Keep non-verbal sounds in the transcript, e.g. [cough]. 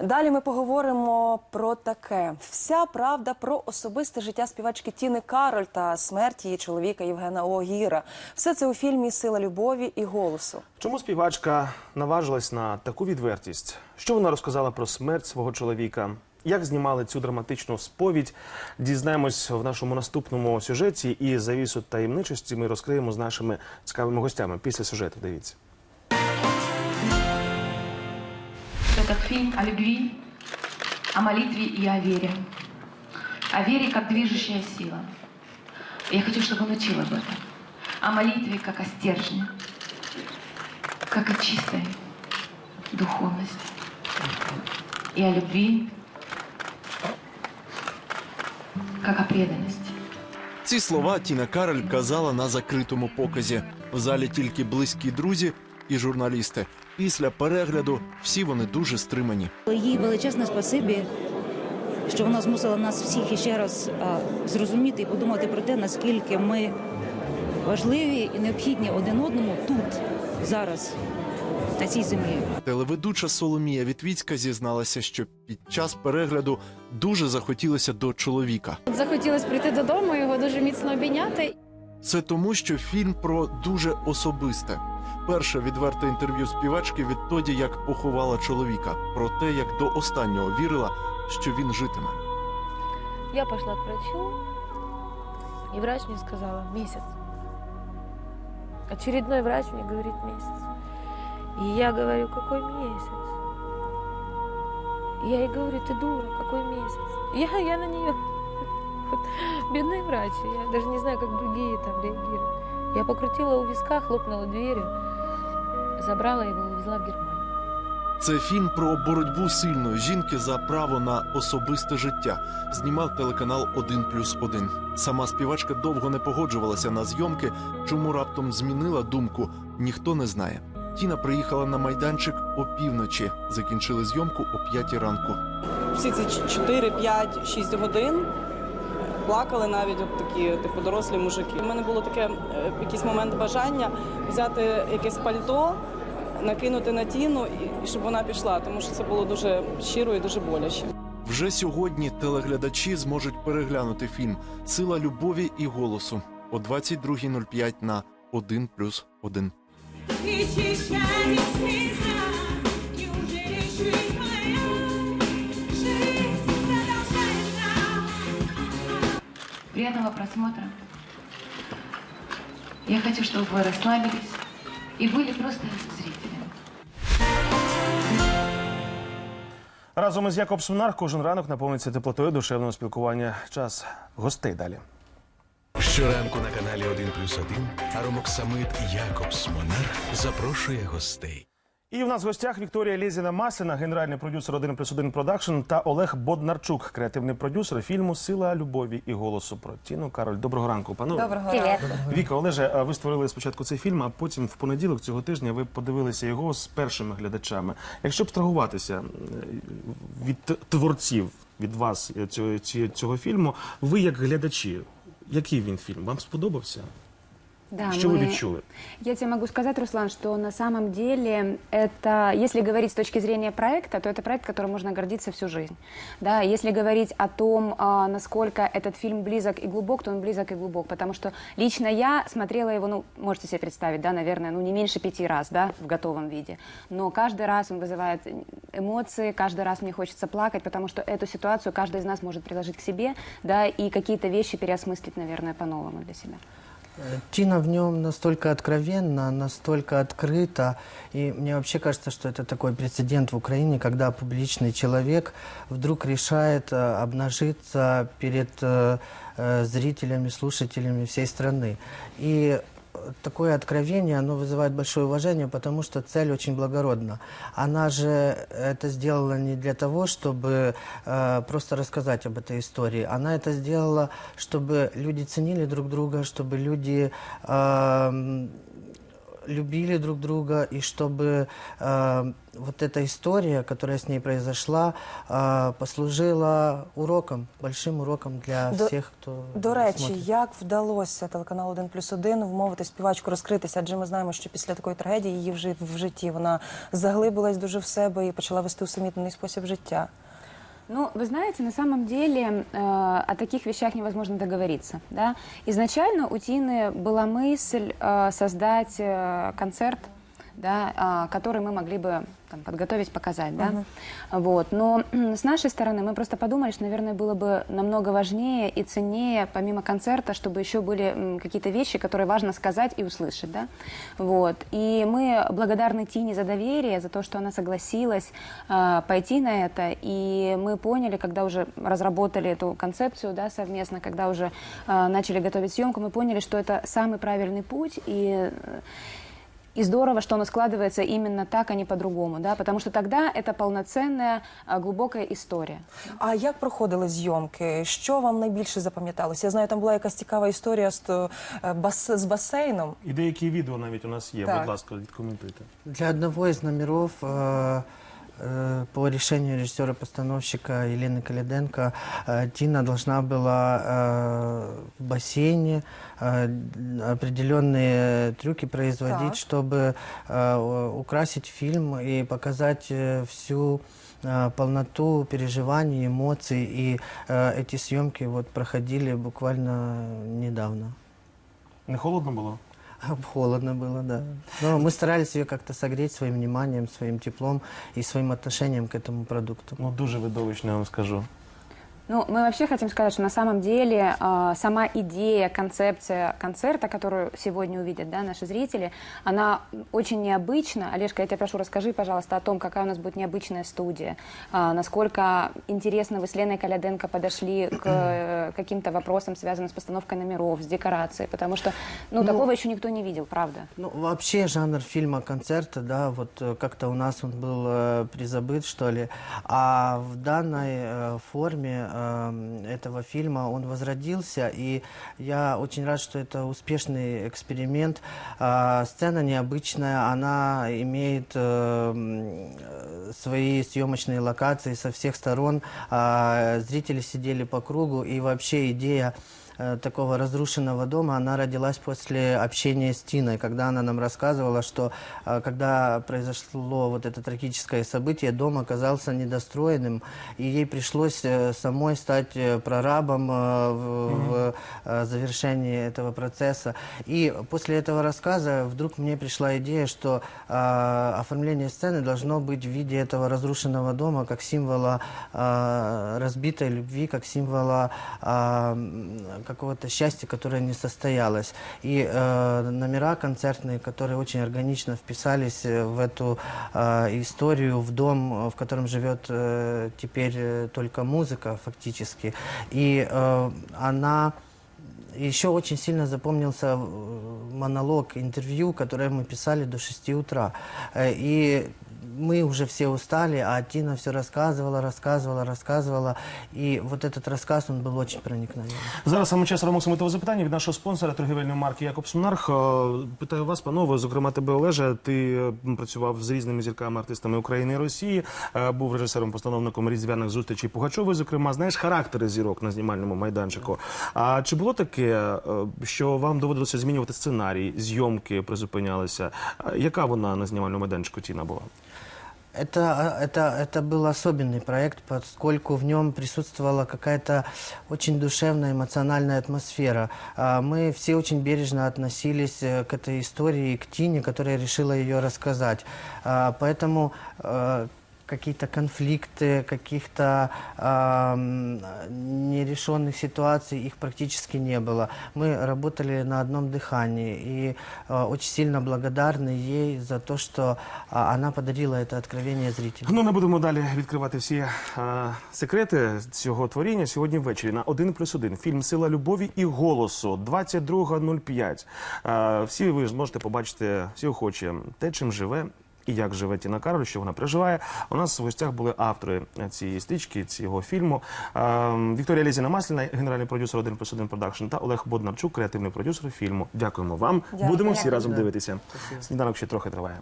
Далі ми поговоримо про таке: вся правда про особисте життя співачки Тіни Кароль та смерть її чоловіка Євгена Огіра. Все це у фільмі Сила любові і голосу. Чому співачка наважилась на таку відвертість? Що вона розказала про смерть свого чоловіка? Як знімали цю драматичну сповідь? Дізнаємось в нашому наступному сюжеті і завісу таємничості ми розкриємо з нашими цікавими гостями після сюжету. Дивіться. Этот фильм о любви, о молитве и о вере. О вере как движущая сила. Я хочу, чтобы он учил об этом. О молитве как о стержне, как о чистой духовности. И о любви, как о преданности. Ці слова Тіна Кароль казала на закритому показі. В залі тільки близькі друзі і журналісти. Після перегляду всі вони дуже стримані. Їй величезне спасибі, що вона змусила нас всіх іще раз а, зрозуміти і подумати про те, наскільки ми важливі і необхідні один одному тут, зараз, на цій землі. Телеведуча Соломія Вітвіцька зізналася, що під час перегляду дуже захотілося до чоловіка. Захотілося прийти додому, його дуже міцно обійняти. Це тому, що фільм про дуже особисте. Перше відверте інтерв'ю співачки відтоді, як поховала чоловіка, про те, як до останнього вірила, що він житиме. Я пошла к врачу, и врач мне сказала месяц. Очередной врач мне говорит месяц. И я говорю, какой месяц? Я ей говорю, ты дура, какой месяц? Я, я на нее, вот, бедный врач, я даже не знаю, как другие там реагируют. Я покрутила у виска, хлопнула дверью, Забрала его и увезла в Германию. Це фільм про боротьбу сильної жінки за право на особисте життя. Знімав телеканал «1 плюс 1». Сама співачка довго не погоджувалася на зйомки, чому раптом змінила думку, ніхто не знає. Тіна приїхала на майданчик опівночі. Закінчили зйомку о п'ятій ранку. всі ці 4, 5, 6 годин плакали навіть от такі, типу, дорослі мужики. У мене було таке е, в якийсь момент бажання взяти якесь пальто, накинути на тіну і щоб вона пішла, тому що це було дуже щиро і дуже боляче. Вже сьогодні телеглядачі зможуть переглянути фільм Сила любові і голосу о 22.05 на 1 плюс 1. Приятного просмотра. Я хочу, чтобы вы расслабились и были просто зрителями. Разом із Якоб Сунар кожен ранок наповниться теплотою душевного спілкування. Час гостей далі. Щоранку на каналі 1 плюс 1 Аромок Самит Якобс Монарх запрошує гостей. І в нас в гостях Вікторія Лєзіна Масина, генеральний продюсер 1 плюс 1 продакшн та Олег Боднарчук, креативний продюсер фільму Сила любові і голосу про Тіну Кароль. Доброго ранку, панове. Доброго ранку. Віка, Олеже, ви створили спочатку цей фільм, а потім в понеділок цього тижня ви подивилися його з першими глядачами. Якщо абстрагуватися е, від творців, від вас е, цього, цього фільму, ви як глядачі, який він фільм? Вам сподобався? Да, Що ви мы- відчули? Я тебе могу сказать, Руслан, что на самом деле это, если говорить с точки зрения проекта, то это проект, которым можно гордиться всю жизнь. Да, если говорить о том, а, насколько этот фильм близок и глубок, то он близок и глубок, потому что лично я смотрела его, ну, можете себе представить, да, наверное, ну, не меньше пяти раз, да, в готовом виде. Но каждый раз он вызывает эмоции, каждый раз мне хочется плакать, потому что эту ситуацию каждый из нас может приложить к себе, да, и какие-то вещи переосмыслить, наверное, по-новому для себя. Тина в нем настолько откровенна, настолько открыта. И мне вообще кажется, что это такой прецедент в Украине, когда публичный человек вдруг решает э, обнажиться перед э, э, зрителями, слушателями всей страны. И такое откровение, оно вызывает большое уважение, потому что цель очень благородна. Она же это сделала не для того, чтобы э, просто рассказать об этой истории. Она это сделала, чтобы люди ценили друг друга, чтобы люди эм, любили друг друга и чтобы э, вот эта история, которая с ней произошла, э, послужила уроком, большим уроком для До- всех, кто До речі, смотрит. як вдалося телеканалу 1 плюс 1 вмовити співачку розкритися? Адже ми знаємо, що після такої трагедії її вже в житті вона заглибилась дуже в себе і почала вести усамітнений спосіб життя. Ну, вы знаете, на самом деле э, о таких вещах невозможно договориться. Да? Изначально у Тины была мысль э, создать э, концерт, да, а, который мы могли бы там, подготовить, показать. Да? Вот. Но с нашей стороны мы просто подумали, что, наверное, было бы намного важнее и ценнее, помимо концерта, чтобы еще были какие-то вещи, которые важно сказать и услышать. Да? Вот. И мы благодарны Тине за доверие, за то, что она согласилась э, пойти на это. И мы поняли, когда уже разработали эту концепцию да, совместно, когда уже э, начали готовить съемку, мы поняли, что это самый правильный путь. И э, и здорово, что оно складывается именно так, а не по-другому, да, потому что тогда это полноценная, а, глубокая история. А як проходили зйомки? Що вам найбільше запам'яталося? Я знаю, там була якась цікава історія з, то, е, бас, з басейном. І деякі відео навіть у нас є. Так. Будь ласка, відкоментуйте. Для одного из номеров э, э, по решению режиссера-постановщика Елены Каляденко э, Тина должна была э, в бассейне э, определенные трюки производить, Так. чтобы э, украсить фильм и показать э, всю э, полноту переживаний, эмоций. И э, эти съемки вот проходили буквально недавно. Не холодно було? [laughs] Холодно было, да. Но мы старались ее как-то согреть своим вниманием, своим теплом и своим отношением к этому продукту. Ну дуже видовищно, я вам скажу. Ну, мы вообще хотим сказать, что на самом деле а, сама идея, концепция концерта, которую сегодня увидят да, наши зрители, она очень необычна. Олежка, я тебя прошу, расскажи, пожалуйста, о том, какая у нас будет необычная студия, а, насколько интересно вы с Леной Каляденко подошли к э, каким-то вопросам, связанным с постановкой номеров, с декорацией, потому что ну, Ну, такого еще никто не видел, правда? Ну, вообще жанр фильма-концерта, да, вот э, как-то у нас он был э, призабыт, что ли. А в данной э, форме э, этого фильма он возродился, и я очень рад, что это успешный эксперимент. А, сцена необычная, она имеет э, свои съемочные локации со всех сторон. А, зрители сидели по кругу, и вообще идея э, такого разрушенного дома, она родилась после общения с Тиной, когда она нам рассказывала, что э, когда произошло вот это трагическое событие, дом оказался недостроенным, и ей пришлось э, самой стать прорабом в, э, завершении этого процесса. И после этого рассказа вдруг мне пришла идея, что э, оформление сцены должно быть в виде этого разрушенного дома, как символа э, разбитой любви, как символа какого-то счастья, которое не состоялось. И номера концертные, которые очень органично вписались в эту историю, в дом, в котором живет теперь только музыка фактически. И она еще очень сильно запомнился э, монолог, интервью, которое мы писали до 6 утра. Э, И мы уже все устали, а Тина все рассказывала, рассказывала, рассказывала. И вот этот рассказ, он был очень проникновенный. Зараз саме час ремонту метового запитання від нашого спонсора торгівельної марки Якобс Монарх. Е, Питаю вас, панове, зокрема тебе, Олеже. Ти е, працював з різними зірками, артистами України і Росії, е, був режисером-постановником різдвяних зустрічей Пугачової. Зокрема, знаєш характери зірок на знімальному майданчику. А чи було таке, е, що вам доводилося змінювати сценарій, зйомки призупинялися? Е, Яка вона на знімальному майданчику Тіна була? Это, это, это был особенный проект, поскольку в нем присутствовала какая-то очень душевная, эмоциональная атмосфера. А, Мы все очень бережно относились э, к этой истории, к Тине, которая решила ее рассказать. А, Поэтому э, какие-то конфликты, каких-то а, м, нерешенных ситуаций, их практически не было. Мы работали на одном дыхании и а, очень сильно благодарны ей за то, что а, она подарила это откровение зрителям. Ну, не будемо далі відкривати всі е, секрети цього творіння. Сьогодні ввечері на 1 плюс 1 фільм Сила любові і голосу 22.05. Е, всі ви зможете побачити, всі охочі, те, чим живе і як живе Тіна Кароль, що вона переживає. У нас в гостях були автори цієї стрічки, цього фільму. Ем, Вікторія Лізіна Масліна, генеральний продюсер 1 плюс 1 продакшн, та Олег Боднарчук, креативний продюсер фільму. Дякуємо вам. Дякую. Будемо всі разом дивитися. Сніданок ще трохи триває.